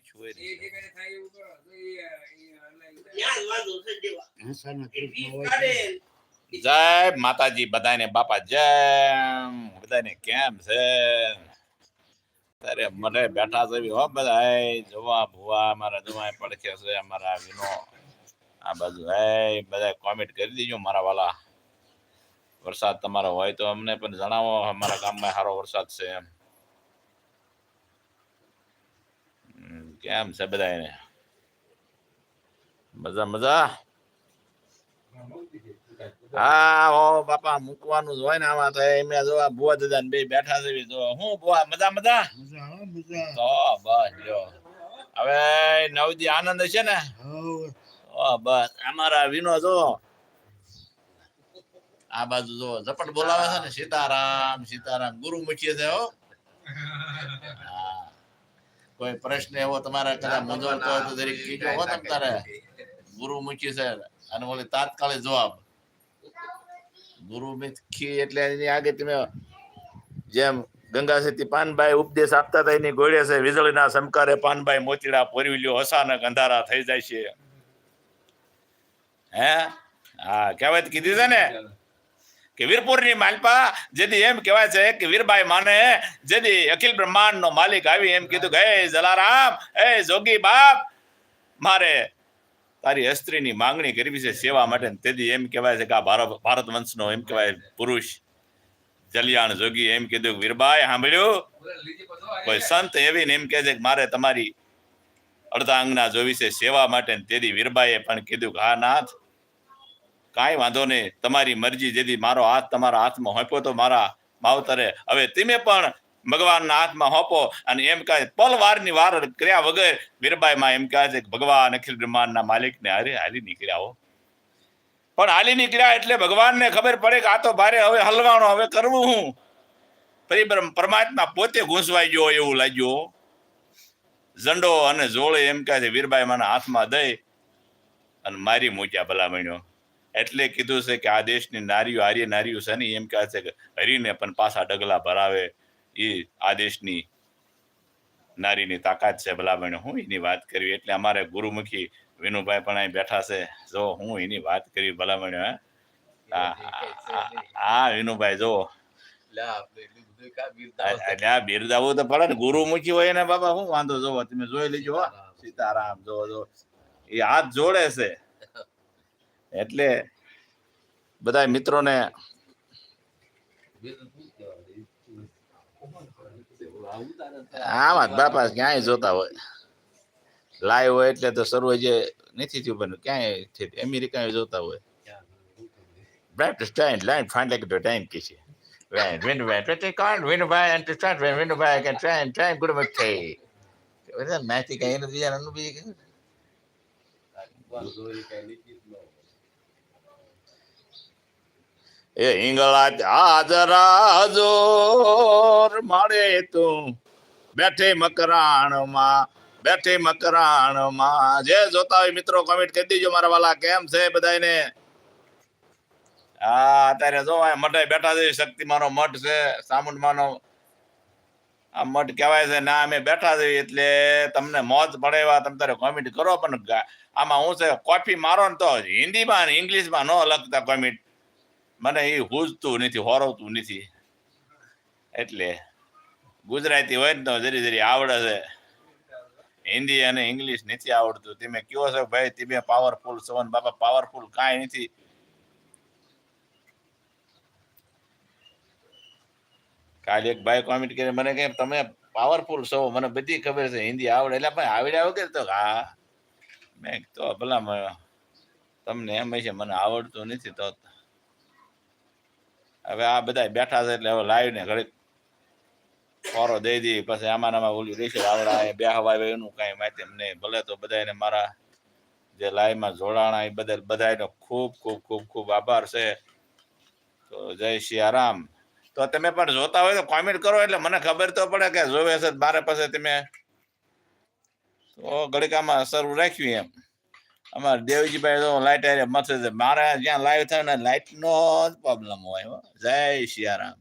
નાખ્યું હોય એ ને. ઠેકાણે થાય એવું કરો તો એ એ અલાઈ ત્યાં જ વાંધો છે દેવા. હંસાના એ કૃષ્ણ વીસ હોય કાઢે. છે. જય માતાજી બધાને બાપા જય બધાને કેમ છે તારે મને બેઠા છે હો બધા જોવા ભુવા અમારા જમાય પડખે છે અમારા વિનો આ બાજુ હે બધા કોમેન્ટ કરી દેજો મારા વાલા વરસાદ તમારો હોય તો અમને પણ જણાવો અમારા ગામમાં સારો વરસાદ છે એમ કેમ છે બધા એને મજા મજા? હા ઓ બાપા મૂકવાનું જ હોય ને આમાં તો. એમ જો આ બુવા દાદા બે બેઠા છે. જો હું બુવા મજા મજા? તો બસ જો. હવે નવજી આનંદ છે ને? બસ. અમારા વિનો જો આ બાજુ જો ઝપટ બોલાવે છે ને સીતારામ સીતારામ. ગુરુ મૂકીએ છે હો હા. કોઈ પ્રશ્ન એવો તમારે કદાચ મૂંઝવતો હોય તો દરેક કીજો હો તમ તારે. ગુરુ મૂકી છે અને ઓલી તાત્કાલિક જવાબ. ગુરુ મુખી એટલે એની આગળ તમે જેમ ગંગા સતી પાનભાઈ ઉપદેશ આપતા હતા એની ગોળે છે વીજળીના સમકારે પાનભાઈ મોતીડા પોરવી લ્યો અચાનક અંધારા થઈ જાય છે. હે? હા કહેવત કીધી છે ને? કે વીરપુરની માલપા જેથી એમ કહેવાય છે કે વીરબાઈ માને જેથી અખિલ બ્રહ્માંડનો માલિક આવી એમ કીધું કે, હે જલારામ એ જોગી બાપ, મારે તારી અસ્ત્રીની માંગણી કરવી છે સેવા માટે. તેથી એમ કહેવાય છે કે આ ભારત ભારત વંશનો એમ કહેવાય પુરુષ, જલિયાણ જોગી એમ કીધું વીરબાઈ સાંભળ્યું? કોઈ સંત એવી ને એમ કહે છે કે, મારે તમારી અડધા અંગના જોવી છે સેવા માટે. તેથી વીરબાઈએ પણ કીધું કે, હા, નાથ કાંઈ વાંધો નહીં. તમારી મરજી, જેથી મારો હાથ તમારા હાથમાં હોપ્યો તો મારા માવતરે. હવે તમે પણ ભગવાનના હાથમાં હોપો અને એમ કહે પલ વારની વાર કર્યા વગર વીરબાઈમાં એમ કહે છે ભગવાન અખિલ બ્રહ્માંડના માલિકને હારે હાલી નીકળ્યા હો. પણ હાલી નીકળ્યા એટલે ભગવાનને ખબર પડે કે આ તો ભારે હવે હલવાનો હવે કરવું હું? પરિબ્રહ્મ પરમાત્મા પોતે ઘૂંસવાઈ ગયો એવું લાગ્યું ઝંડો અને જોળે એમ કહે છે, વીરબાઈ માના હાથમાં દઈ અને મારી મૂક્યા ભલામણ્યો એટલે કીધું છે કે આ દેશની નારીઓ આર્ય નારીઓ છે ને એમ કહે છે કે હરીને પણ પાછા ડગલા ભરાવે. એ આ દેશની નારીની તાકાત છે ભલામણ હું એની વાત કરવી એટલે અમારે ગુરુમુખી વિનુભાઈ પણ અહીં બેઠા છે. જો હું એની વાત કરી ભલામણ હે? વિનુભાઈ જો. એટલે બિરદાવું તો પડે ને. ગુરુમુખી હોય ને બાબા હું વાંધો? જોવો તમે જોઈ લેજો હો. સીતારામ જો જો. એ હાથ જોડે છે. એટલે બધા મિત્રોને આમાં બાપા ક્યાંય જોતા હોય. લાઈવ હોય એટલે તો શરૂ જે નથી થયું બન્યું ક્યાંય થી- અમેરિકા જોતા હોય. બ્રાઇટ ટાઈમ કે છે. Right, win by twenty card, win by and to start when win by and is માથી કઈ નથી બીજા બીજું એ હિંગળા હાજરા જોર મળે તું બેઠે મકરાણમાં બેઠે મકરાણમાં. જે જોતા હોય મિત્રો કોમેન્ટ કરી દેજો મારા વાલા, કેમ છે બધાને હા, અત્યારે જો મઠે બેઠા છે, શક્તિમાનો મઠ છે, સામુંડમાનો. આ મઠ કહેવાય છે, ના, અમે બેઠા છે એટલે તમને મોજ પડે એવા તમે તારે કોમેન્ટ કરો, પણ આમાં હું છે કોફી મારો ને તો હિન્દીમાં ને ઇંગ્લિશમાં ન લખતા કોમેન્ટ મને એ હુજતું નથી, હોરવતું નથી. એટલે ગુજરાતી હોય ને તો જરી જરી આવડે છે. હિન્દી અને ઇંગ્લિશ નથી આવડતું. તમે કયો છો ભાઈ? તમે પાવરફુલ છો ને બાપા પાવરફુલ કાંઈ નથી. કાલે એક ભાઈ કોમેન્ટ કરી, મને કે તમે પાવરફુલ છો? મને બધી ખબર છે, હિન્દી આવડે. એટલે ભાઈ આવડ્યા વગર તો હા. મેં તો ભલા તમને એમ છે મને આવડતું નથી તો હવે આ બધા બેઠા છે એટલે હવે લાઈવ ને ઘડીક ફોરો દઈ દઈ પછી આમાં આમાં ઓલું રહેશે આવડા બે હવા એનું કાંઈ માહિતી અમને ભલે તો બધાને મારા જે લાઈવમાં જોડાણા એ બદલ બધાનો ખૂબ ખૂબ ખૂબ ખૂબ આભાર છે. તો જય સિયારામ તો તમે પણ જોતા હોય તો કોમેન્ટ કરો એટલે મને ખબર તો પડે કે જોવે છે મારે પાસે તમે તો ઘડીકામાં શરૂ રાખ્યું એમ. અમારે દેવજીભાઈ તો લાઈટ મથે મારે જ્યાં લાઈવ થાય ને લાઈટ નો જ પ્રોબ્લેમ હોય. જય સિયારામ